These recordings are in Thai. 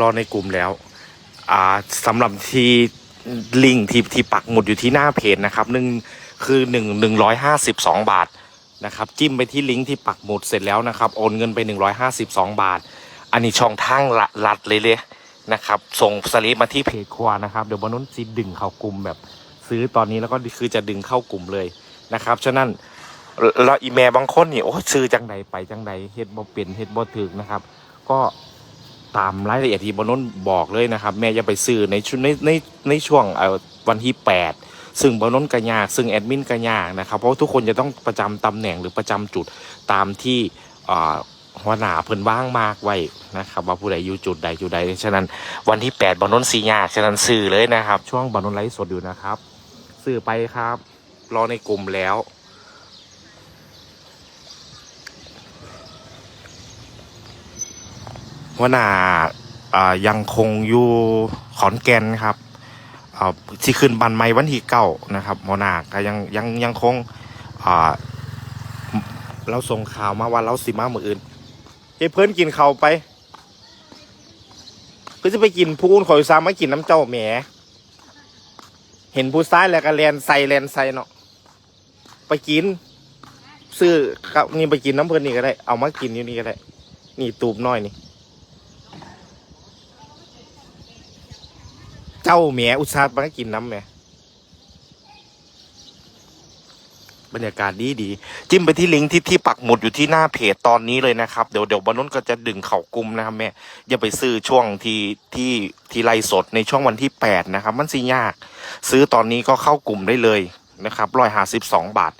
รอในกลุ่มแล้ว อ่าสำหรับที่ลิงก์ที่ที่ปักหมุดอยู่ที่หน้าเพจนะครับหนึ่งคือหนึ่งหนึ่งร้อยห้าสิบสองบาทนะครับ จิ้มไปที่ลิงก์ที่ปักหมุดเสร็จแล้วนะครับ โอนเงินไปหนึ่งร้อยห้าสิบสองบาท อันนี้ช่องทางละลัดเลยเลยนะครับ ส่งสลิปมาที่เพจครัวนะครับ เดี๋ยวบนุนจะดึงเข้ากลุ่มแบบซื้อตอนนี้แล้วก็คือจะดึงเข้ากลุ่มเลยนะครับฉะนั้นแล้วอีเมลบางคนนี่โอ้ซื้อจังใดไปจังใดเฮ็ดบ่เป็นเฮ็ดบ่ถึกนะครับ ก็ ตามรายละเอียดที่บนนนบอกเลยนะครับ แม่อย่าไปซื้อในชุดในในในช่วงเอ่อวันที่ 8 ซึ่งบนนนก็ยากซึ่งแอดมินก็ยากนะครับ เพราะทุกคนจะต้องประจำตำแหน่งหรือประจำจุดตามที่อ่าหัวหน้าเพิ่นว่างมากไว้นะครับว่าผู้ใดอยู่จุดใดจุดใดฉะนั้นวันที่ 8บนนนสียากฉะนั้นซื้อเลยนะครับ ช่วงบนนนไลฟ์สดอยู่นะครับซื้อไปครับ รอในกลุ่มแล้ว หัวหน้าอ่ายังคงอยู่ขอนแก่นครับอ่าที่ขึ้นบันไม้วันที่เก้านะครับหัวหน้าก็ยังยังยังคงอ่าเราส่งข่าวมาว่าเราสิมาเมื่ออื่นเฮ้เพื่อนกินเขาวไปเพื่อจะไปกินพูนขอยซ้ำมากินน้ำเจ้าแหมเห็นผู้ซ้ายแล้วก็แลนใส่แลนใส่เนาะไปกิน ซื้อครับนี่ไปกินน้ำเพลินนี่ก็ได้ เอามากินอยู่นี่ก็ได้ นี่ตูบน้อยนี่ เจ้าแหมอุตส่าห์มากินน้ำแหมบรรยากาศดีดี จิ้มไปที่ลิงก์ที่ที่ปักหมุดอยู่ที่หน้าเพจตอนนี้เลยนะครับ เดี๋ยวเดี๋ยวบนนู้นก็จะดึงเข่ากลุ่มนะครับแม่อย่าไปซื้อช่วงที่ที่ที่ไลสดในช่วงวันที่แปดนะครับ มันสิยาก ซื้อตอนนี้ก็เข้ากลุ่มได้เลยนะครับร้อยห้าสิบสองบาท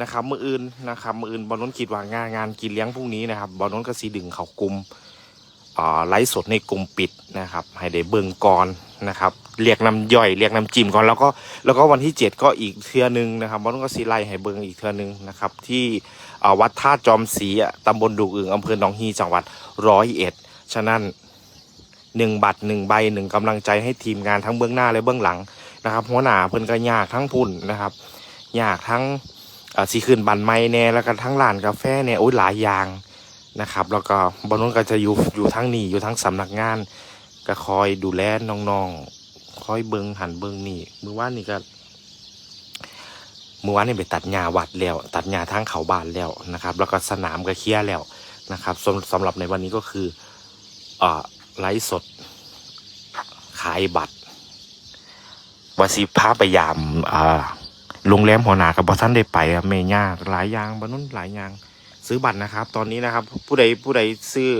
นะครับมืออื่นนะครับมืออื่นบอลนนคิดว่างานงานกินเลี้ยงพรุ่งนี้นะครับบอลนนก็สีดึงเขากลุ่มอ่าไลฟ์สดในกลุ่มปิดนะครับ ให้ได้เบิ่งก่อน นะครับเรียกน้ำย่อยเรียกน้ำจิ้มก่อนแล้วก็แล้วก็วันที่เจ็ดก็อีกเทือนึงนะครับบอลนก็สีไล่ให้เบิงอีกเทือนึงนะครับที่วัดท่าจอมศรีอะตำบลดูกอึ่งอำเภอหนองฮีจังหวัดร้อยเอ็ดฉะนั้นหนึ่งบัตรหนึ่งใบหนึ่งกำลังใจให้ทีมงานทั้งเบื้องหน้าและเบื้องหลังนะครับหัวหน้าเพิ่นก็ยากทั้งพุ่นนะครับยากทั้งสีคืนบันไม้แน่แล้วก็ทั้งร้านกาแฟแน่โอ้ยหลายอย่างนะครับแล้วก็บนนู้นก็จะอยู่อยู่ทั้งนี่อยู่ทั้งสำนักงาน ก็คอยดูแลน้องๆคอยเบิงหันเบิงนี่มือว่านนี่ก็มือว่านนี่ไปตัดหญ้าวัดแล้ว ตัดหญ้าทางเขาบ้านแล้วนะครับ แล้วก็สนามก็เคลียร์แล้วนะครับสำสำหรับในวันนี้ก็คือเอ่อไลฟ์สด ขายบัตรวาสิพาไปยามอ่าโรงแรมหัวหนากับบอท่านได้ไปเมยาหลายอย่างบนนู้นหลายอย่างซื้อบัตรนะครับ ตอนนี้นะครับ ผู้ใดผู้ใดซื้อ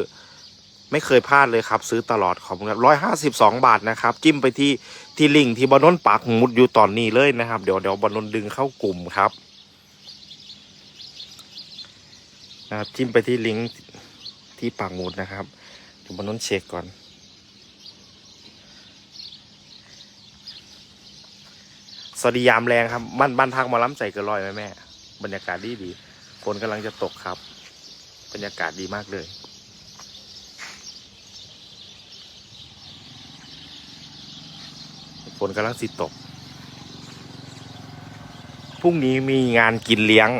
ไม่เคยพลาดเลยครับ ซื้อตลอดขอบคุณครับร้อยห้าสิบสองบาทนะครับ จิ้มไปที่ที่ลิงที่บอนนนปักมุดอยู่ตอนนี้เลยนะครับ เดี๋ยวเดี๋ยวบอนนนดึงเข้ากลุ่มครับนะครับจิ้มไปที่ลิงก์ที่ปักหมุดนะครับเดี๋ยวบอนนนเช็คก่อน สวัสดียามแรงครับบ้านบ้านพักหมาล้ำใจเกินร้อยไหมแม่บรรยากาศดีดีฝนกำลังจะตกครับ บรรยากาศดีมากเลย ฝนกำลังสิตก พรุ่งนี้มีงานกินเลี้ยง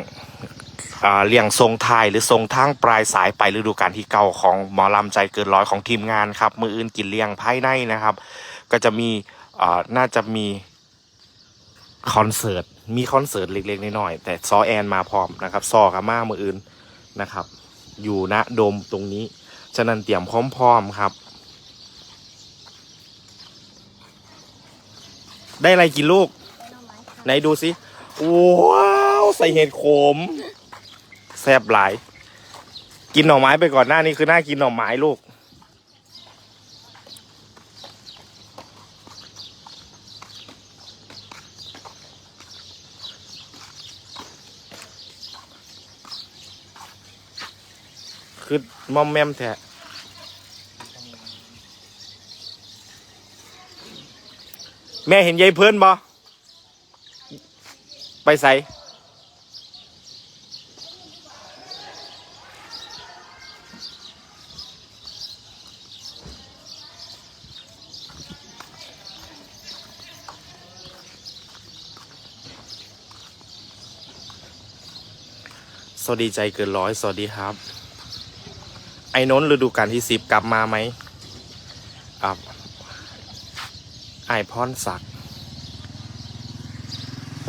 เลี้ยงทรงไทยหรือทรงทางปลายสายไปฤดูกาลที่เก่าของหมอลำใจเกินร้อยของทีมงานครับ มืออื่นกินเลี้ยงภายในนะครับ ก็จะมีน่าจะมีคอนเสิร์ต มีคอนเสิร์ตเล็กๆน้อยๆแต่ซอแอนมาพร้อมนะครับ ซอกับมามืออื่นนะครับ อยู่ณโดมตรงนี้ ฉะนั้นเตรียมพร้อมๆครับ ได้อะไรกินลูก ไหนดูสิ ว้าวใส่เห็ดโขมแซ่บหลาย กินหน่อไม้ไปก่อนหน้านี้คือน่ากินหน่อไม้ลูก คือมอมแมมแท้ แม่เห็นยายเพื่อนบ่ไปใส่สวัสดีใจเกินร้อยสวัสดีครับ ไอ้นนท์ฤดูกาลที่สิบกลับมาไหมอ่า ไอพรศักดิ์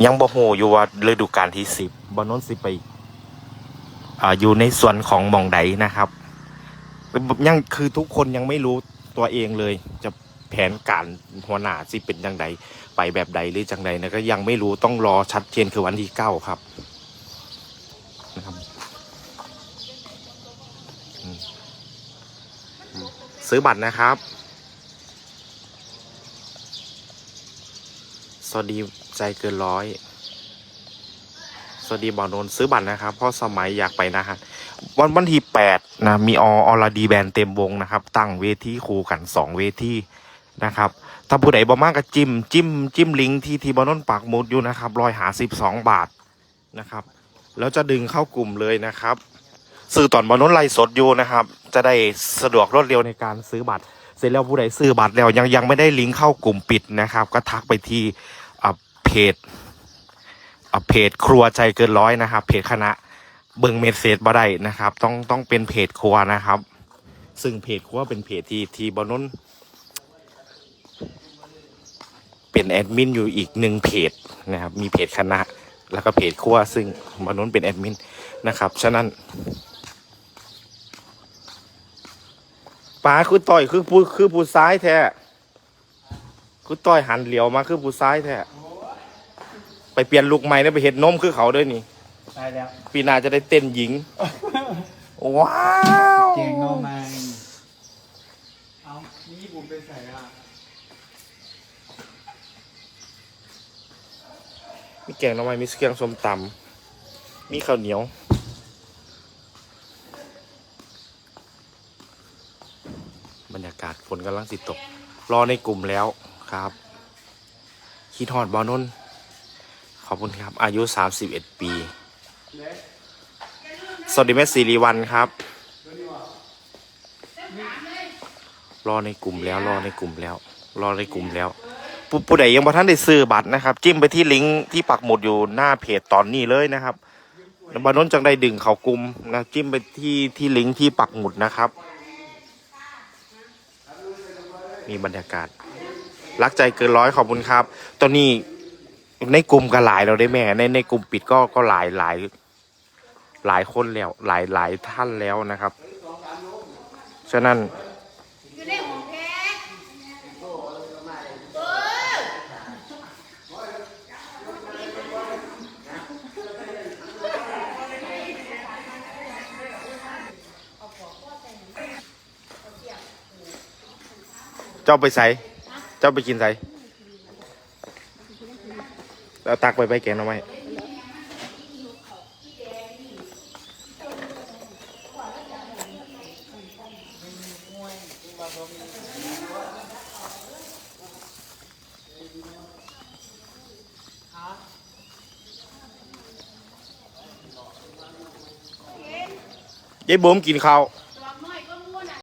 ยังบ่โหอยู่ว่าฤดูกาลที่สิบบอนนสิไปอ่าอยู่ในส่วนของมองใดนะครับยังคือทุกคนยังไม่รู้ตัวเองเลย จะแผนการหัวหน้าสิเป็นยังไงไปแบบใดหรือจังใดนะก็ยังไม่รู้ต้องรอชัดเจนคือวันที่เก้าครับนะครับ ซื้อบัตรนะครับ สวัสดีใจเกินร้อย สวัสดีบอลนน์ซื้อบัตรนะครับเพราะสมัยอยากไปนะฮะวันวันที่แปดนะมีออรดีแบนเต็มวงนะครับ ตั้งเวทีคู่กันสองเวทีนะครับ ถ้าผู้ใดบ่มากก็จิ้มจิ้มจิ้มลิงก์ที่ทีบอนน์ปักหมุดอยู่นะครับรอยหาสิบสองบาทนะครับ แล้วจะดึงเข้ากลุ่มเลยนะครับซื้อตอนบอนน์ไลฟ์สดอยู่นะครับ จะได้สะดวกรวดเร็วในการซื้อบัตร เสร็จแล้วผู้ใดซื้อบัตรแล้วยังยังไม่ได้ลิงก์เข้ากลุ่มปิดนะครับ ก็ทักไปที่อ่าเพจอะเพจครัวใจเกินร้อยนะครับ เพจคณะเบิงเมสเซจบ่ได้นะครับ ต้องต้องเป็นเพจครัวนะครับ ซึ่งเพจครัวเป็นเพจที่ที่บอนนเป็นแอดมินอยู่อีกหนึ่งเพจนะครับ มีเพจคณะแล้วก็เพจครัวซึ่งบอนนเป็นแอดมินนะครับ ฉะนั้น ป้าคือต่อยคือผู้คือผู้ซ้ายแท้คือต่อยหันเหลียวมาคือผู้ซ้ายแท้ไปเปลี่ยนลุกใหม่แล้วไปเห็ดนมคือเขาด้วยนี่ตายแล้วปีหนาจะได้เต้นหญิง ว้าวเก่งโนมาเอานี่ผมไปใส่อะมีแกงหน่อไม้มีเครื่องส้มตำมีข้าวเหนียว บรรยากาศฝ นกำลังสิตก รอในกลุ่มแล้วครับคิดฮอดบอนนขอบคุณครับ อายุ 31 ปี สวัสดีแม่สิริวัลครับ รอในกลุ่มแล้ว รอในกลุ่มแล้ว รอในกลุ่มแล้ว ผู้ผู้ใดยังบ่ท่านได้ซื้อบัตรนะครับ จิ้มไปที่ลิงก์ที่ปักหมุดอยู่หน้าเพจตอนนี้เลยนะครับแล้วบานนจังได้ดึงเขากลุ่มนะจิ้มไปที่ที่ลิงก์ที่ปักหมุดนะครับ มีบรรยากาศ รักใจเกินร้อยขอบคุณครับ ตอนนี้ในกลุ่มก็หลายเราได้แม่ในในกลุ่มปิดก็ก็หลายหลายหลายคนแล้วหลายหลายท่านแล้วนะครับ ฉะนั้น อยู่ในห้องแท้เออ เจ้าไปใส่เจ้าไปกินใส่แล้วตักไปไปแกงเอาไหมยายบุ๋มกินข้าว